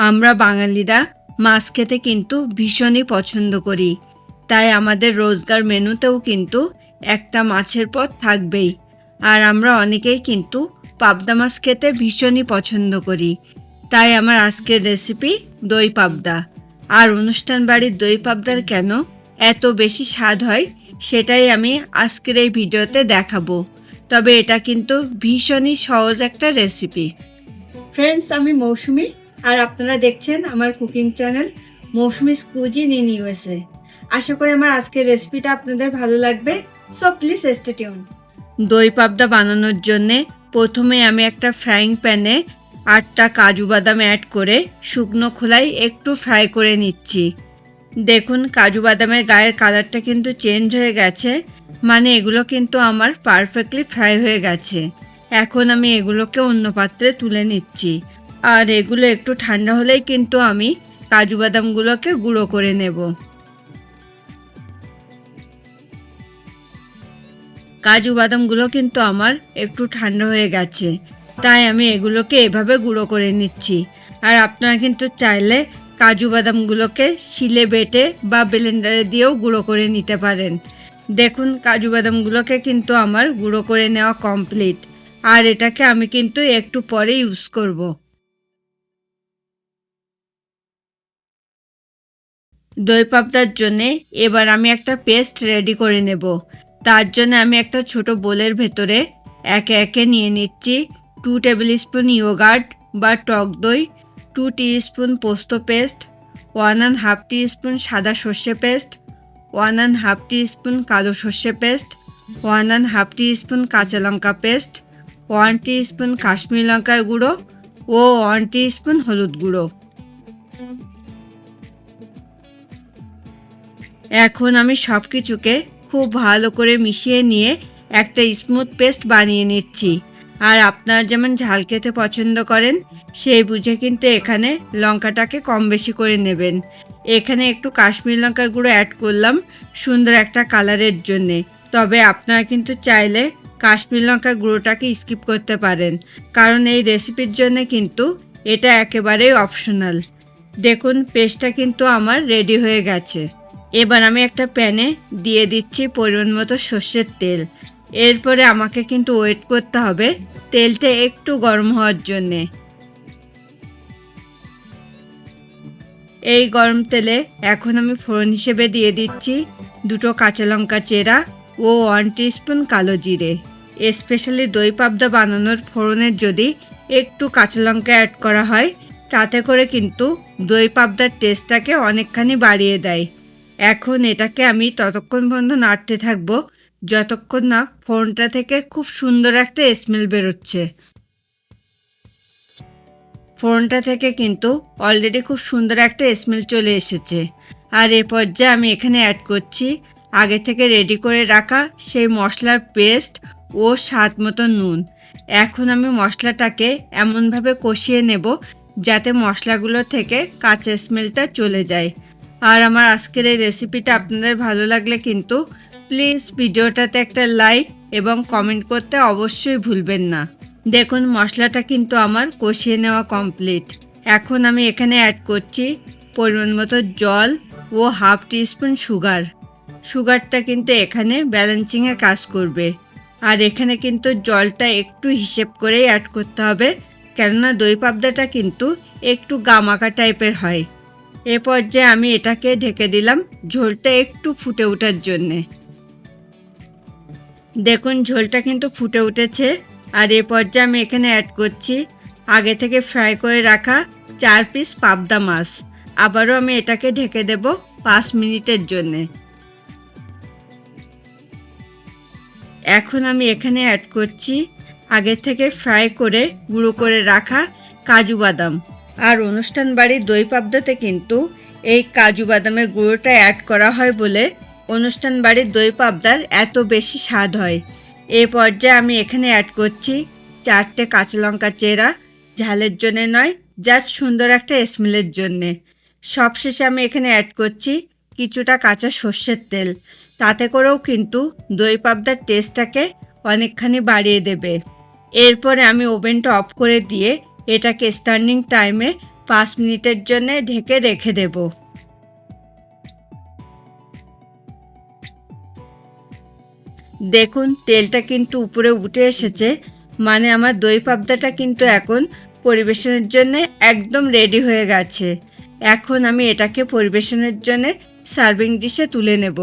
আমরা বাঙালিরা মাছ খেতে কিন্তু ভীষণই পছন্দ করি। তাই আমাদের রোজগার মেনুতেও কিন্তু একটা মাছের পদ থাকবেই। আর আমরা অনেকেই কিন্তু পাবদা মাছ খেতে ভীষণই পছন্দ করি। তাই আমার আজকের রেসিপি দই পাবদা। আর অনুষ্ঠান বাড়ির দই পাবদার কেন এত বেশি স্বাদ হয় সেটাই আমি আজকের এই ভিডিওতে দেখাবো। তবে এটা কিন্তু ভীষণই সহজ একটা রেসিপি ফ্রেন্ডস আমি মৌসুমি। আর আপনারা দেখছেন আমার cooking channel Mousumi cuisine in USA. আশা করি আমার আজকের রেসিপিটা আপনাদের ভালো লাগবে, সো প্লিজ স্টে টিউন দই পাবদা বানানোর জন্যে প্রথমে আমি একটা ফ্রাইং প্যানে আটটা কাজু বাদাম অ্যাড করে শুকনো খোলায় একটু ফ্রাই করে নিচ্ছি। দেখুন, কাজু বাদামের গায়ের কালারটা কিন্তু চেঞ্জ হয়ে গেছে মানে এগুলো কিন্তু আমার পারফেক্টলি ফ্রাই হয়ে গেছে। এখন আমি এগুলোকে অন্য পাত্রে তুলে নিচ্ছি। আর এগুলো একটু ঠান্ডা হলেই কিন্তু আমি কাজু বাদামগুলোকে গুঁড়ো করে নেব। কাজু বাদামগুলো কিন্তু আমার একটু ঠান্ডা হয়ে গেছে, তাই আমি এগুলোকে এভাবে গুঁড়ো করে নিচ্ছি। আর আপনারা কিন্তু চাইলে কাজু বাদামগুলোকে শিলে বেটে বা ব্লেন্ডারে দিয়েও গুঁড়ো করে নিতে পারেন। দেখুন, কাজু বাদামগুলোকে কিন্তু আমার গুঁড়ো করে নেওয়া কমপ্লিট। আর এটাকে আমি কিন্তু একটু পরে ইউজ করব। দই পাবদার জন্যে এবার আমি একটা পেস্ট রেডি করে নেব। তার জন্য আমি একটা ছোট বোলের ভেতরে একে একে নিয়ে নিচ্ছি টু টেবিল স্পুন ইয়োগার্ট বা টক দই, টু টি স্পুন পোস্ত paste, one and half teaspoon সাদা সর্ষে paste, one and half spoon কালো সর্ষে paste, one and half spoon কাঁচা লঙ্কা paste, one teaspoon Kashmir লঙ্কার গুঁড়ো ও ওয়ান টি স্পুন হলুদ গুঁড়ো। এখন আমি সব কিছুকে খুব ভালো করে মিশিয়ে নিয়ে একটা স্মুথ পেস্ট বানিয়ে নিচ্ছি। আর আপনারা যেমন ঝাল খেতে পছন্দ করেন, সেই বুঝে কিন্তু এখানে লঙ্কাটাকে কম বেশি করে নেবেন। এখানে একটু কাশ্মীর লঙ্কার গুঁড়ো অ্যাড করলাম, সুন্দর একটা কালারের জন্যে। তবে আপনারা কিন্তু চাইলে কাশ্মীর লঙ্কার গুঁড়োটাকে স্কিপ করতে পারেন। কারণ এই রেসিপির জন্য কিন্তু এটা একেবারেই অপশনাল দেখুন পেস্টটা কিন্তু আমার রেডি হয়ে গেছে। এবার আমি একটা প্যানে দিয়ে দিচ্ছি পরিমাণ মতো সর্ষের তেল। এরপরে আমাকে কিন্তু ওয়েট করতে হবে তেলটা একটু গরম হওয়ার জন্যে। এই গরম তেলে এখন আমি ফোড়ন হিসেবে দিয়ে দিচ্ছি দুটো কাঁচা লঙ্কা চেরা ও ওয়ান স্পুন কালো জিরে। স্পেশালি দই পাবদা বানানোর ফোড়নের যদি একটু কাঁচা লঙ্কা অ্যাড করা হয়, তাতে করে কিন্তু দই পাবদার টেস্টটাকে অনেকখানি বাড়িয়ে দেয়। এখন এটাকে আমি ততক্ষণ পর্যন্ত নাড়তে থাকব, যতক্ষণ না ফোনটা থেকে খুব সুন্দর একটা স্মেল বেরোচ্ছে। ফোনটা থেকে কিন্তু অলরেডি খুব সুন্দর একটা স্মেল চলে এসেছে। আর এ পর্যায়ে আমি এখানে অ্যাড করছি আগে থেকে রেডি করে রাখা সেই মশলার পেস্ট ও স্বাদ মতো নুন। এখন আমি মশলাটাকে এমনভাবে কষিয়ে নেব যাতে মশলাগুলো থেকে কাঁচা স্মেলটা চলে যায়। আর আমার আজকের এই রেসিপিটা আপনাদের ভালো লাগলে কিন্তু প্লিজ ভিডিওটাতে একটা লাইক এবং কমেন্ট করতে অবশ্যই ভুলবেন না। দেখুন মশলাটা কিন্তু আমার কষিয়ে নেওয়া কমপ্লিট এখন আমি এখানে অ্যাড করছি পরিমাণ মতো জল ও হাফ টিস্পুন সুগার সুগারটা কিন্তু এখানে ব্যালেন্সিংয়ে কাজ করবে। আর এখানে কিন্তু জলটা একটু হিসেব করেই অ্যাড করতে হবে। কেননা দই পাবদাটা কিন্তু একটু গামাকা টাইপের হয়। এ পর্যায়ে আমি এটাকে ঢেকে দিলাম ঝোলটা একটু ফুটে ওঠার জন্যে। দেখুন ঝোলটা কিন্তু ফুটে উঠেছে। আর এ পর্যায়ে আমি এখানে অ্যাড করছি আগে থেকে ফ্রাই করে রাখা চার পিস পাবদা মাছ। আবারও আমি এটাকে ঢেকে দেব পাঁচ মিনিটের জন্যে। এখন আমি এখানে অ্যাড করছি আগে থেকে ফ্রাই করে গুঁড়ো করে রাখা কাজু বাদাম। আর অনুষ্ঠান বাড়ির দই পাবদাতে কিন্তু এই কাজু বাদামের গুঁড়োটা অ্যাড করা হয় বলে অনুষ্ঠান বাড়ির দই পাবদার এত বেশি স্বাদ হয়। এ পর্যায়ে আমি এখানে অ্যাড করছি চারটে কাঁচা লঙ্কা চেরা, ঝালের জন্যে নয় জাস্ট সুন্দর একটা স্মেলের জন্যে। সবশেষে আমি এখানে অ্যাড করছি কিছুটা কাঁচা সর্ষের তেল। তাতে করেও কিন্তু দই পাবদার টেস্টটাকে অনেকখানি বাড়িয়ে দেবে। এরপরে আমি ওভেনটা অফ করে দিয়ে এটাকে স্ট্যান্ডিং টাইমে পাঁচ মিনিটের জন্য ঢেকে রেখে দেব। দেখুন, তেলটা কিন্তু উপরে উঠে এসেছে মানে আমার দই পাবদাটা কিন্তু এখন পরিবেশনের জন্য একদম রেডি হয়ে গেছে। এখন আমি এটাকে পরিবেশনের জন্য সার্ভিং ডিশে তুলে নেব।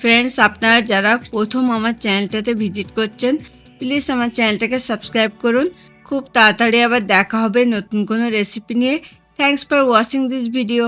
ফ্রেন্ডস আপনারা যারা প্রথম আমার চ্যানেলটাতে ভিজিট করছেন প্লিজ আমার চ্যানেলটাকে সাবস্ক্রাইব করুন। খুব তাড়াতাড়ি আবার দেখা হবে নতুন কোনো রেসিপি নিয়ে। Thanks for watching this video